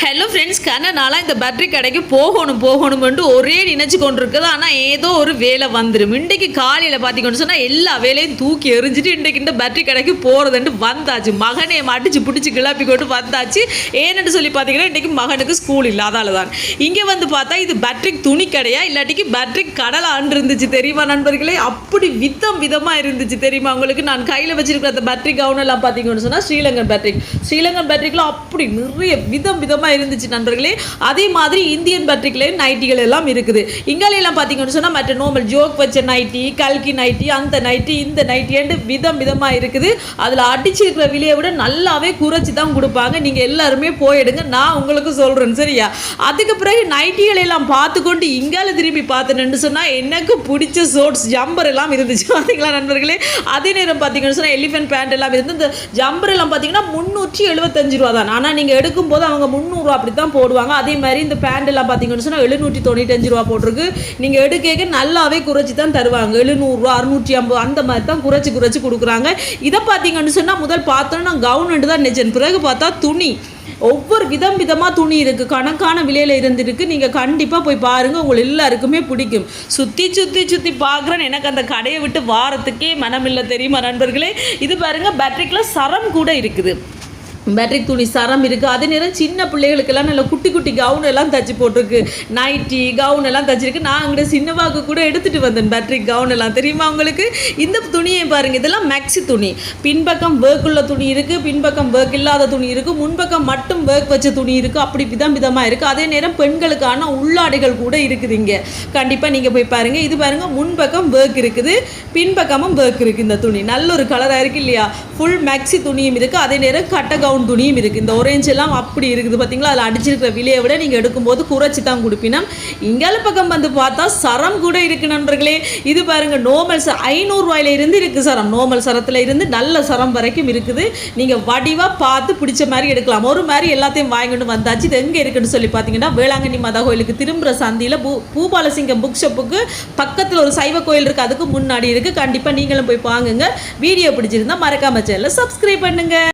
Hello friends கண்ண நாளாக இந்த பேட்டரி கடைக்கு போகணும் போகணும்னு ஒரே நினைச்சு கொண்டு இருக்குது ஆனால் ஏதோ ஒரு வேலை வந்துடும் இன்றைக்கு காலையில் பார்த்திங்கன்னு சொன்னால் எல்லா வேலையும் தூக்கி எறிஞ்சிட்டு இன்றைக்கு இந்த பேட்டரி கடைக்கு போகிறதுன்ட்டு வந்தாச்சு. மகனை அடிச்சு பிடிச்சி கிளப்பி கொண்டு வந்தாச்சு. ஏன்னு சொல்லி பார்த்தீங்கன்னா இன்றைக்கு மகனுக்கு ஸ்கூல் இல்லை அதால தான். இங்கே வந்து பார்த்தா இது பேட்ரிக் துணி கடையா? இல்லாட்டிக்கு பேட்ரிக் கடலான் இருந்துச்சு. தெரியுமா நண்பர்களே? அப்படி வித்தம் விதமாக இருந்துச்சு. தெரியுமா உங்களுக்கு? நான் கையில் வச்சிருக்கிற அந்த பேட்டரி கவுனெல்லாம் பார்த்தீங்கன்னு சொன்னால் ஸ்ரீலங்கன் பேட்ரிக் ஸ்ரீலங்கன் பேட்ரிக்லாம் அப்படி நிறைய விதம் விதமாக இருந்துச்சு நண்பர்களே. அதே மாதிரி இந்தியன் பேட்ரிக்லேயும் நைட்டிகள் எல்லாம் இருக்குது. இங்காலையெல்லாம் பார்த்தீங்கன்னு சொன்னால் மற்ற நோமல் ஜோக் வச்ச நைட்டி கல்கி நைட்டி அந்த நைட்டி இந்த நைட்டின்ட்டு விதம் விதமாக இருக்குது. அதில் அடிச்சிருக்கிற விலையை விட நல்லாவே குறைச்சி தான் கொடுப்பாங்க. நீங்கள் எல்லாருமே போயிடுங்க. நான் உங்களுக்கு சொல்கிறேன் சரியா? அதுக்கு பிறகு நைட்டிகளை எல்லாம் பார்த்துக்கொண்டு இங்கால திரும்பி பார்த்தேன்னு சொன்னால் எனக்கு பிடிச்ச ஷோட்ஸ் ஜம்பர் எல்லாம் இருந்துச்சு. பார்த்தீங்களா நண்பர்களே? அதே நேரம் பார்த்தீங்கன்னு சொன்னால் எலிஃபென்ட் பேண்ட் எல்லாம் இருந்து இந்த ஜம்பர் எல்லாம் பார்த்தீங்கன்னா முந்நூற்றி எழுபத்தஞ்சு ரூபா தான் ஆனால் நீங்கள் எடுக்கும்போது அவங்க முந்நூறு முந்நூறுரூவா அப்படி தான் போடுவாங்க. அதே மாதிரி இந்த பேண்டெல்லாம் பார்த்தீங்கன்னு சொன்னால் எழுநூற்றி தொண்ணூத்தஞ்சு ரூபா போட்டிருக்கு. நீங்கள் எடுக்க நல்லாவே குறைச்சி தான் தருவாங்க. எழுநூறுவா அறுநூற்றி ஐம்பது அந்த மாதிரி தான் குறைச்சி குறைச்சி கொடுக்குறாங்க. இதை பார்த்தீங்கன்னு சொன்னால் முதல் பார்த்தோன்னா கவுன் தான் நிஜன் பிறகு பார்த்தா துணி. ஒவ்வொரு விதம் விதமாக துணி இருக்குது கணக்கான விலையில் இருந்துருக்கு. நீங்கள் கண்டிப்பாக போய் பாருங்கள் உங்களுக்கு எல்லாருக்குமே பிடிக்கும். சுற்றி சுற்றி சுற்றி பார்க்குறேன் எனக்கு அந்த கடையை விட்டு வாரத்துக்கே மனமில்லை தெரியுமா நண்பர்களே? இது பாருங்கள் பேட்ரிக்கில் சரம் கூட இருக்குது. பேட்டரிக் துணி சரம் இருக்குது அதே நேரம் சின்ன பிள்ளைகளுக்கெல்லாம் நல்ல குட்டி குட்டி கவுன் எல்லாம் தச்சு போட்டிருக்கு. நைட்டி கவுன் எல்லாம் தச்சிருக்கு. நான் அங்கே சின்னவாக்கு கூட எடுத்துகிட்டு வந்தேன் பேட்டரிக் கவுன் எல்லாம். தெரியுமா உங்களுக்கு? இந்த துணியை பாருங்கள் இதெல்லாம் மேக்ஸி துணி. பின்பக்கம் ஒர்க் உள்ள துணி இருக்குது பின்பக்கம் ஒர்க் இல்லாத துணி இருக்குது முன்பக்கம் மட்டும் ஒர்க் வச்ச துணி இருக்குது அப்படி விதம் விதமாக இருக்குது அதே நேரம் பெண்களுக்கான உள்ளாடைகள் கூட இருக்குது இங்கே. கண்டிப்பாக நீங்கள் போய் பாருங்கள் இது பாருங்கள் முன்பக்கம் ஒர்க் இருக்குது. பின்பக்கமும் ஒர்க் இருக்குது இந்த துணி. நல்ல ஒரு கலராக இருக்குது இல்லையா? ஃபுல் மேக்ஸி துணியும் இருக்குது அதே நேரம் கட்ட கவுன் துணியும் இருக்குது இந்த orange எல்லாம் அப்படி இருக்குது. பார்த்தீங்களா அதில் அடிச்சிருக்கிற விலையை விட நீங்கள் எடுக்கும்போது குறைச்சி தான் கொடுப்பினம். இங்கால பக்கம் வந்து பார்த்தா சரம் கூட இருக்குது நண்பர்களே. இது பாருங்கள் நோமல் ச ஐநூறுரூவாயில இருந்து இருக்குது சரம். நோமல் சரத்தில் இருந்து நல்ல சரம் வரைக்கும் இருக்குது. நீங்கள் வடிவாக பார்த்து பிடிச்ச மாதிரி எடுக்கலாம். ஒரு மாதிரி எல்லாத்தையும் வாங்கிட்டு வந்தாச்சு. இது எங்கே இருக்குன்னு சொல்லி பார்த்தீங்கன்னா வேளாங்கண்ணி மாதா கோயிலுக்கு திரும்புகிற சந்தியில் பூ பூபாலசிங்கம் புக் ஷாப்புக்கு பக்கத்தில் ஒரு சைவ கோயில் இருக்குது அதுக்கு முன்னாடி இருக்குது கண்டிப்பாக நீங்களும் போய் வாங்குங்க. வீடியோ பிடிச்சிருந்தா மறக்காம சேனலை சப்ஸ்கிரைப் பண்ணுங்கள்